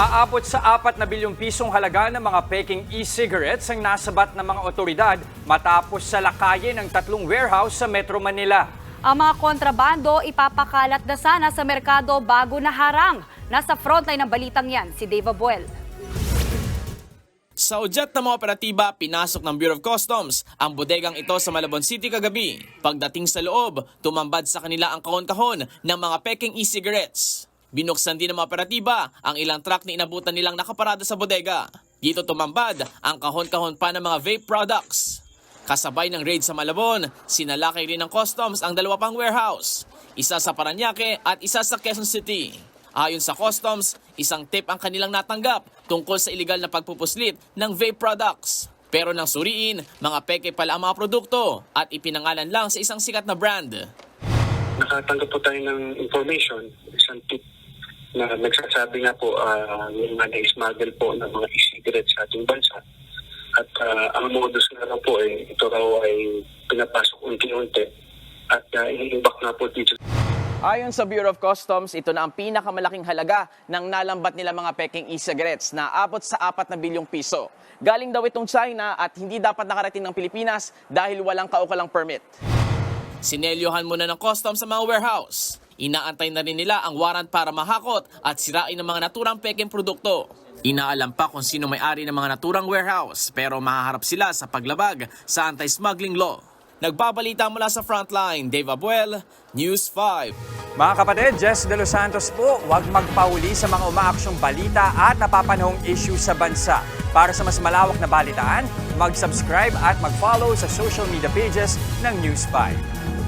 Aabot sa 4 na bilyong pisong halaga ng mga peking e-cigarettes ang nasabat ng mga otoridad matapos salakayin ng tatlong warehouse sa Metro Manila. Ang mga kontrabando ipapakalat na sana sa merkado bago na harang. Nasa frontline ng balitang yan, si Dave Abuel. Sa udyat ng mga operatiba, pinasok ng Bureau of Customs ang bodegang ito sa Malabon City kagabi. Pagdating sa loob, tumambad sa kanila ang kahon-kahon ng mga peking e-cigarettes. Binuksan din ng mga operatiba ang ilang truck na inabutan nilang nakaparada sa bodega. Dito tumambad ang kahon-kahon pa ng mga vape products. Kasabay ng raid sa Malabon, sinalakay rin ng customs ang dalawa pang warehouse. Isa sa Paranaque at isa sa Quezon City. Ayon sa customs, isang tip ang kanilang natanggap tungkol sa illegal na pagpupuslit ng vape products. Pero nang suriin, mga peke pala ang mga produkto at ipinangalan lang sa isang sikat na brand. nakatanggap po tayo ng information, isang tip na nagsasabi nga po uh, yung mga na-smuggle po ng mga e-cigarettes sa ating bansa. At ah, ang modus nga raw po ay ito raw ay pinapasok unti-unti at uh, iniimbak nga po dito Ayon sa Bureau of Customs, ito na ang pinakamalaking halaga ng nalambat nila mga peking e-cigarettes na abot sa 4 na bilyong piso. Galing daw itong China at hindi dapat nakarating ng Pilipinas dahil walang kaukalang permit. Sinelyohan muna ng customs sa mga warehouse. Inaantay na rin nila ang warrant para mahakot at sirain ng mga naturang peking produkto. Inaalam pa kung sino may-ari ng mga naturang warehouse pero mahaharap sila sa paglabag sa anti-smuggling law. Nagbabalita mula sa Frontline, Dave Abuel, News 5. Mga kapatid, Jess De Los Santos po, huwag magpauli sa mga umaaksyong balita at napapanahong issue sa bansa. Para sa mas malawak na balitaan, mag-subscribe at mag-follow sa social media pages ng News 5.